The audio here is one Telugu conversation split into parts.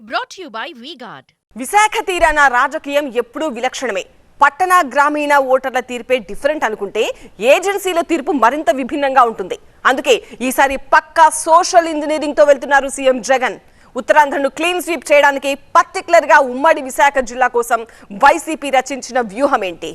Brought you by V Guard Visakha తీరాన రాజకీయం ఎప్పుడూ విలక్షణమే. పట్టణ గ్రామీణ ఓటర్ల తీర్పే డిఫరెంట్ అనుకుంటే ఏజెన్సీల తీర్పు మరింత విభిన్నంగా ఉంటుంది. అందుకే ఈసారి పక్కా సోషల్ ఇంజనీరింగ్తో వెళ్తున్నారు సీఎం జగన్. ఉత్తరాంధ్రను క్లీన్ స్వీప్ చేయడానికి పర్టికులర్గా ఉమ్మడి విశాఖ జిల్లా కోసం వైసీపీ రచించిన వ్యూహం ఏంటి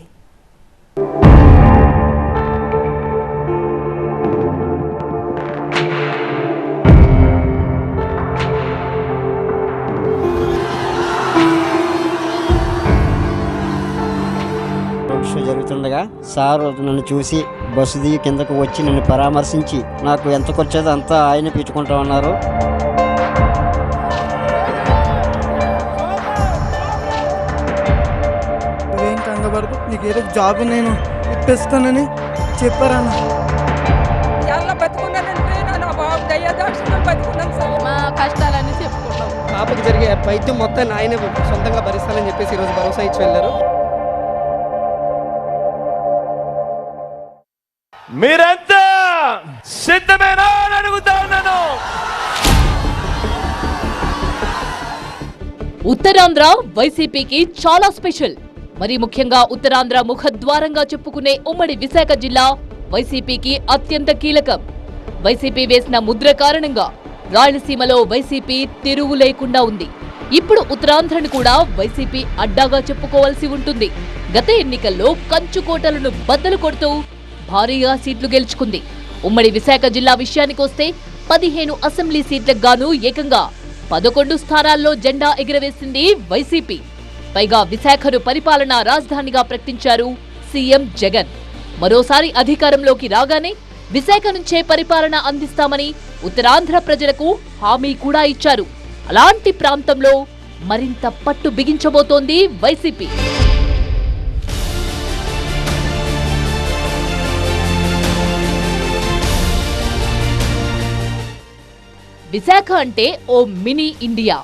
జరుగుతుండగా సార్ నన్ను చూసి బస్సు దిగి కిందకు వచ్చి నన్ను పరామర్శించి నాకు ఎంత ఖర్చేదో అంతా ఆయన పెట్టుకుంటా ఉన్నారు. నువ్వేం కంగపడదు నీకు ఏదో జాబ్ నేను ఇప్పిస్తానని చెప్పారన్న. ఎలా బతుకున్నానంటే నా బాబు దయ్యదాక్షిణ బతుకున్నాను సార్. మా కష్టాలన్నీ చెప్పుకుంటాం. పాపకి జరిగే వైద్యం మొత్తం ఆయనే సొంతంగా భరిస్తానని చెప్పేసి ఈరోజు భరోసా ఇచ్చి వెళ్ళారు. మీరంతా సిద్ధమేనా అని అడుగుతా ఉన్నాను. ఉత్తరాంధ్ర వైసీపీకి చాలా స్పెషల్. మరి ముఖ్యంగా ఉత్తరాంధ్ర ముఖద్వారంగా చెప్పుకునే ఉమ్మడి విశాఖ జిల్లా వైసీపీకి అత్యంత కీలకం. వైసీపీ వేసిన ముద్ర కారణంగా రాయలసీమలో వైసీపీ తిరుగు లేకుండా ఉంది. ఇప్పుడు ఉత్తరాంధ్రను కూడా వైసీపీ అడ్డాగా చెప్పుకోవాల్సి ఉంటుంది. గత ఎన్నికల్లో కంచుకోటలను బద్దలు కొడుతూ భారీగా సీట్లు గెలుచుకుంది. ఉమ్మడి విశాఖ జిల్లా విషయానికొస్తే పదిహేను అసెంబ్లీ సీట్లకు గాను ఏకంగా పదకొండు స్థానాల్లో జెండా ఎగురవేసింది వైసీపీ. పైగా విశాఖను పరిపాలనా రాజధానిగా ప్రకటించారు సీఎం జగన్. మరోసారి అధికారంలోకి రాగానే విశాఖ నుంచే పరిపాలన అందిస్తామని ఉత్తరాంధ్ర ప్రజలకు హామీ కూడా ఇచ్చారు. అలాంటి ప్రాంతంలో మరింత పట్టు బిగించబోతోంది వైసీపీ. విశాఖ అంటే ఓ మినీ ఇండియా.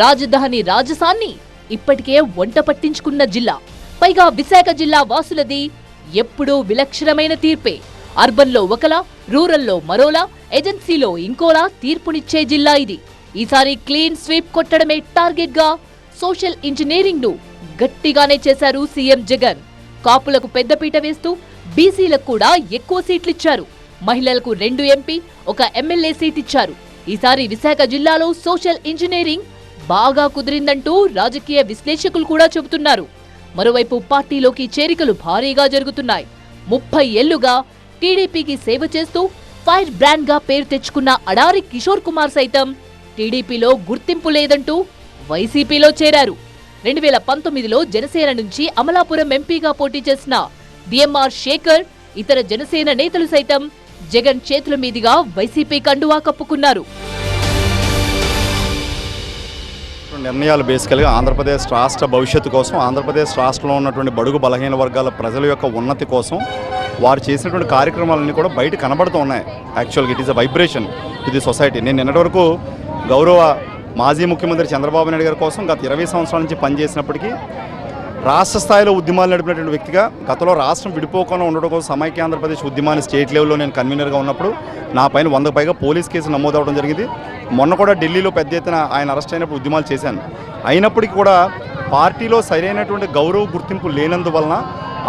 రాజధాని రాజసాన్ని ఇప్పటికే వంట పట్టించుకున్న జిల్లా. పైగా విశాఖ జిల్లా వాసులది ఎప్పుడూ విలక్షణమైన తీర్పే. అర్బన్లో ఒకలా రూరల్లో మరోలా ఏజెన్సీలో ఇంకోలా తీర్పునిచ్చే జిల్లా ఇది. ఈసారి క్లీన్ స్వీప్ కొట్టడమే టార్గెట్గా సోషల్ ఇంజనీరింగ్ను గట్టిగానే చేశారు సీఎం జగన్. కాపులకు పెద్దపీట వేస్తూ బీసీలకు కూడా ఎక్కువ సీట్లిచ్చారు. మహిళలకు రెండు ఎంపీ ఒక ఎమ్మెల్యే సీట్ ఇచ్చారు ఈసారి విశాఖ జిల్లాలో సోషల్ ఇంజనీరింగ్ బాగా కుదిరిందంటూ రాజకీయ విశ్లేషకులు కూడా చెబుతున్నారు. మరోవైపు పార్టీలోకి చేరికలు భారీగా జరుగుతున్నాయి. ముప్పై ఏళ్ళుగా టీడీపీకి సేవ చేస్తూ ఫైర్ బ్రాండ్గా పేరు తెచ్చుకున్న అడారి కిషోర్ కుమార్ సైతం టీడీపీలో గుర్తింపు లేదంటూ వైసీపీలో చేరారు. రెండు వేల పంతొమ్మిదిలో జనసేన నుంచి అమలాపురం ఎంపీగా పోటీ చేసిన డిఎంఆర్ శేఖర్ ఇతర జనసేన నేతలు సైతం జగన్ చేతుల మీదుగా వైసీపీ కండువా కప్పుకున్నారు. నిర్ణయాలు బేసికల్గా ఆంధ్రప్రదేశ్ రాష్ట్ర భవిష్యత్తు కోసం ఆంధ్రప్రదేశ్ రాష్ట్రంలో ఉన్నటువంటి బడుగు బలహీన వర్గాల ప్రజల యొక్క ఉన్నతి కోసం వారు చేసినటువంటి కార్యక్రమాలన్నీ కూడా బయట కనబడుతూ ఉన్నాయి. యాక్చువల్గా it is a vibration to the society నేను నిన్నటి వరకు గౌరవ మాజీ ముఖ్యమంత్రి చంద్రబాబు నాయుడు గారి కోసం గత ఇరవై సంవత్సరాల నుంచి పనిచేసినప్పటికీ రాష్ట్ర స్థాయిలో ఉద్యమాలు నడిపినటువంటి వ్యక్తిగా గతంలో రాష్ట్రం విడిపోకుండా ఉండడం కోసం సమైక్య ఆంధ్రప్రదేశ్ ఉద్యమాన్ని స్టేట్ లెవెల్లో నేను కన్వీనర్గా ఉన్నప్పుడు నా పైన వందకు పైగా పోలీస్ కేసు నమోదవడం జరిగింది. మొన్న కూడా ఢిల్లీలో పెద్ద ఎత్తున ఆయన అరెస్ట్ అయినప్పుడు ఉద్యమాలు చేశాను. అయినప్పటికీ కూడా పార్టీలో సరైనటువంటి గౌరవ గుర్తింపు లేనందువలన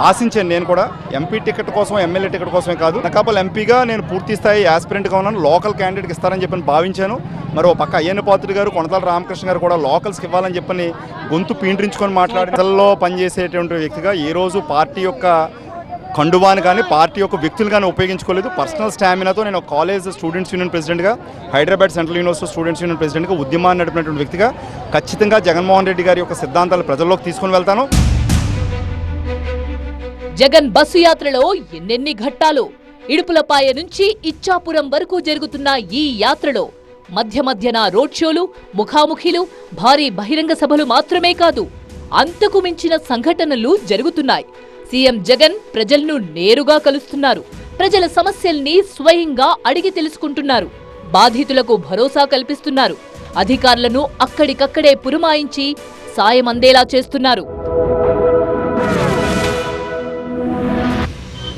ఆశించాను నేను కూడా. ఎంపీ టికెట్ కోసం ఎమ్మెల్యే టికెట్ కోసమే కాదు. నకాపల్ ఎంపీగా నేను పూర్తి స్థాయి యాస్పిరెంట్గా ఉన్నాను. లోకల్ క్యాండిడేట్కి ఇస్తారని చెప్పని భావించాను. మరి ఓ పక్క అయ్యన్న పాత్రుడు గారు కొనతాల రామకృష్ణ గారు కూడా లోకల్స్కి ఇవ్వాలని చెప్పని గొంతు పీండ్రించుకొని మాట్లాడి ప్రజల్లో పనిచేసేటువంటి వ్యక్తిగా ఈరోజు రోజు పార్టీ యొక్క కండువాని కానీ పార్టీ యొక్క వ్యక్తులు కానీ ఉపయోగించుకోలేదు. పర్సనల్ స్టామినాతో నేను కాలేజ్ స్టూడెంట్స్ యూనియన్ ప్రెసిడెంట్గా Hyderabad central university students union ప్రెసిడెంట్గా ఉద్యమాన్ని నడిపినటువంటి వ్యక్తిగా ఖచ్చితంగా జగన్మోహన్ రెడ్డి గారి యొక్క సిద్ధాంతాలు ప్రజల్లోకి తీసుకొని వెళ్తాను. జగన్ బస్సు యాత్రలో ఎన్నెన్ని ఘట్టాలు? ఇడుపులపాయ నుంచి ఇచ్చాపురం వరకు జరుగుతున్న ఈ యాత్రలో మధ్య మధ్యన రోడ్ షోలు ముఖాముఖిలు భారీ బహిరంగ సభలు మాత్రమే కాదు అంతకు మించిన సంఘటనలు జరుగుతున్నాయి. సీఎం జగన్ ప్రజలను నేరుగా కలుస్తున్నారు. ప్రజల సమస్యల్ని స్వయంగా అడిగి తెలుసుకుంటున్నారు. బాధితులకు భరోసా కల్పిస్తున్నారు. అధికారులను అక్కడికక్కడే పురమాయించి సాయం అందేలా చేస్తున్నారు.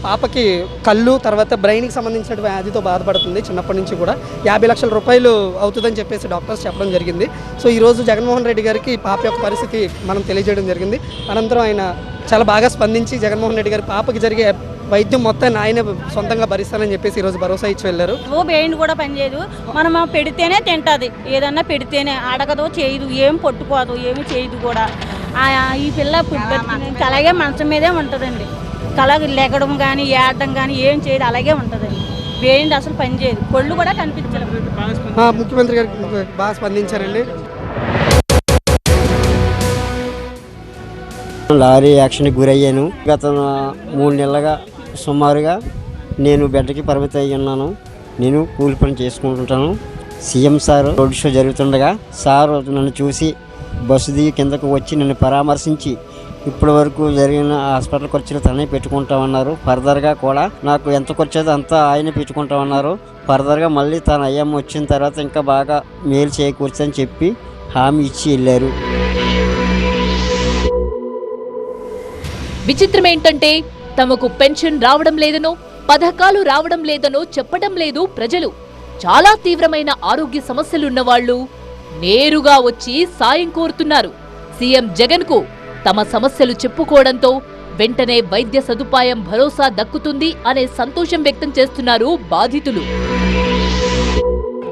పాపకి కళ్ళు తర్వాత బ్రెయిన్కి సంబంధించిన వ్యాధితో బాధపడుతుంది చిన్నప్పటి నుంచి కూడా. యాభై లక్షల రూపాయలు అవుతుందని చెప్పేసి డాక్టర్స్ చెప్పడం జరిగింది. సో ఈరోజు జగన్మోహన్ రెడ్డి గారికి పాప యొక్క పరిస్థితి మనం తెలియజేయడం జరిగింది. అనంతరం ఆయన చాలా బాగా స్పందించి జగన్మోహన్ రెడ్డి గారి పాపకి జరిగే వైద్యం మొత్తాన్ని ఆయనే సొంతంగా భరిస్తానని చెప్పేసి ఈరోజు భరోసా ఇచ్చి వెళ్ళారు. ఓ బ్రెయిన్ కూడా పనిచేయదు మనం పెడితేనే తింటుంది. ఏదన్నా పెడితేనే అడగదు చేయదు. ఏం పట్టుకోదు ఏమి చేయదు కూడా. ఆ- ఈ పిల్ల పుట్టి- అలాగే మంచం మీదే ఉంటుందండి. అలాగే లెగడం కానీ ఏడడం కానీ ఏం చేయదు అలాగే ఉంటుందండి బ్రెయిన్ అసలు పనిచేయదు కొళ్ళు కూడా కనిపించలేదు ముఖ్యమంత్రి గారికి బాగా స్పందించారండి. లారీ యాక్సిడెంట్కి గురయ్యాను. గత మూడు నెలలుగా సుమారుగా నేను బెడ్కి పరిమితం అయ్యి ఉన్నాను. నేను కూలి పని చేసుకుంటుంటాను. సీఎం సార్ రోడ్ షో జరుగుతుండగా సార్ నన్ను చూసి బస్సు దిగి కిందకు వచ్చి నన్ను పరామర్శించి ఇప్పటి వరకు జరిగిన హాస్పిటల్ ఖర్చులు తనే పెట్టుకుంటామన్నారు. ఫర్దర్గా కూడా నాకు ఎంత ఖర్చు అంతా ఆయన పెట్టుకుంటామన్నారు. ఫర్దర్గా మళ్ళీ తన అయ్యమ్మ వచ్చిన తర్వాత ఇంకా బాగా మేలు చేకూర్చని చెప్పి హామీ ఇచ్చి వెళ్ళారు. విచిత్రం ఏంటంటే తమకు పెన్షన్ రావడం లేదనో పథకాలు రావడం లేదనో చెప్పడం లేదు ప్రజలు. చాలా తీవ్రమైన ఆరోగ్య సమస్యలున్న వాళ్ళు నేరుగా వచ్చి సాయం కోరుతున్నారు. సీఎం జగన్కు తమ సమస్యలు చెప్పుకోవడంతో వెంటనే వైద్య సదుపాయం భరోసా దక్కుతుంది అనే సంతోషం వ్యక్తం చేస్తున్నారు బాధితులు.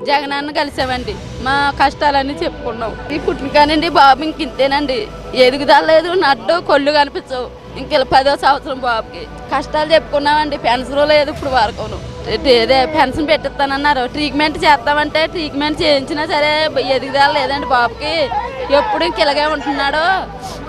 జగనన్న కలిసామండి. మా కష్టాలన్నీ చెప్పుకున్నాం. ఈ పుట్టిన బాబు ఇంక ఇంతేనండి. ఎదుగుదల లేదు నడ్డు కొళ్ళు కనిపించవు. ఇంక ఇలా పదో సంవత్సరం బాబుకి. కష్టాలు చెప్పుకున్నామండి. పెన్షన్ లేదు ఇప్పుడు వరకును. పెన్షన్ పెట్టిస్తానన్నారు. ట్రీట్మెంట్ చేస్తామంటే ట్రీట్మెంట్ చేయించినా సరే ఎదుగుదల లేదండి బాబుకి. ఎప్పుడు ఇంక ఇలాగే ఉంటున్నాడు.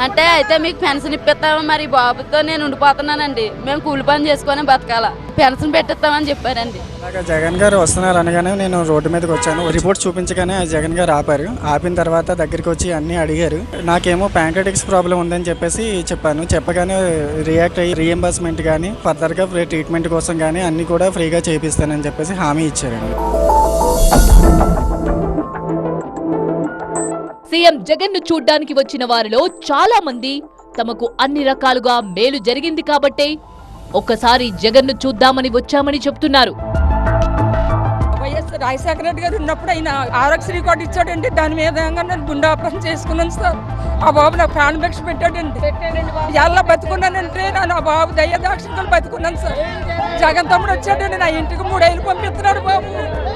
అంటే అయితే మీకు పెన్షన్ ఇప్పిస్తాము మరి బాబుతో నేను ఉండిపోతున్నానండి. మేము కూలి పని చేసుకొని బతకాల. పెన్షన్ పెట్టిస్తామని చెప్పారండి. అలాగా జగన్ గారు వస్తున్నారు అనగానే నేను రోడ్డు మీదకి వచ్చాను. రిపోర్ట్ చూపించగానే జగన్ గారు ఆపారు. ఆపిన తర్వాత దగ్గరికి వచ్చి అన్నీ అడిగారు. నాకేమో ప్యాంక్రటిక్స్ ప్రాబ్లం ఉందని చెప్పేసి చెప్పాను. చెప్పగానే రియాక్ట్ అయ్యి రీఎంబర్స్మెంట్ కానీ ఫర్దర్గా ట్రీట్మెంట్ కోసం కానీ అన్నీ కూడా ఫ్రీగా చేపిస్తానని చెప్పేసి హామీ ఇచ్చారండి సీఎం జగన్ను చూడ్డానికి వచ్చిన వారిలో చాలా మంది తమకు అన్ని రకాలుగా మేలు జరిగింది కాబట్టే ఒక్కసారి జగన్ను చూద్దామని వచ్చామని చెప్తున్నారు. వైఎస్ రాజశేఖర రెడ్డి గారు ఉన్నప్పుడు ఆయన ఆరోగ్యశ్రీ కార్డు ఇచ్చాడండి. దాని మీద నేను గుండె ఆపరేషన్ చేసుకున్నాను సార్. ఆ బాబు నాకు ప్రాణభిక్ష పెట్టాడండి. ఎలా బతుకున్నానంటే నేను ఆ బాబు దయ్యదాక్షిణ్యాలు బతుకున్నాను సార్. జగన్ తమ్ముడు వచ్చాడండి నా ఇంటికి మూడేళ్ళు పంపిస్తున్నాడు బాబు.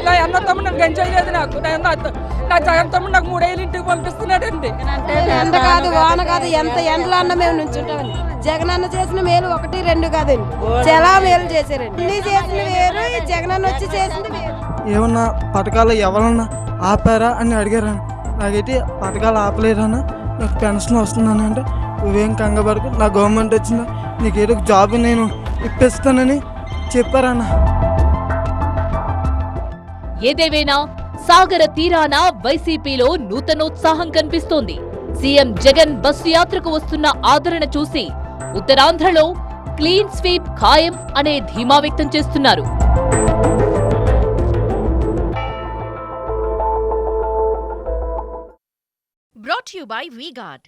నా అన్న తమ్ముడు నాకు గంజలేదు లేదు నాకు. నా అన్న- నా జగన్ తమ్ముడు నాకు మూడేళ్ళు ఇంటికి పంపిస్తున్నాడు. పంపిస్తున్నాడండి ఎండ కాదు వాన కాదు ఎంత ఎండలో అన్న మేము నుంచుంటామండి. జగనన్న చేసిన మేలు ఒకటి రెండు కాదండి. చాలా మేలు చేశారండి. అన్ని చేసిన వేరు ఈ జగనన్న వచ్చి చేసింది వేరు. ఏమన్నా పథకాలు ఎవరన్నా ఆపారా అని అడిగారు నాకైతే పథకాలు ఆపలేదన్నా నాకు పెన్షన్ వస్తుందని అంటే నువ్వేం కంగబడుకు నా గవర్నమెంట్ వచ్చిందా. నీకు ఏదో జాబ్ నేను ఇప్పిస్తానని చెప్పారన్న. ఏదేవైనా సాగర తీరాన వైసీపీలో నూతనోత్సాహం కనిపిస్తోంది. సీఎం జగన్ బస్సు యాత్రకు వస్తున్న ఆదరణ చూసి ఉత్తరాంధ్రలో క్లీన్ స్వీప్ ఖాయం అనే ధీమా వ్యక్తం చేస్తున్నారు. Brought to by by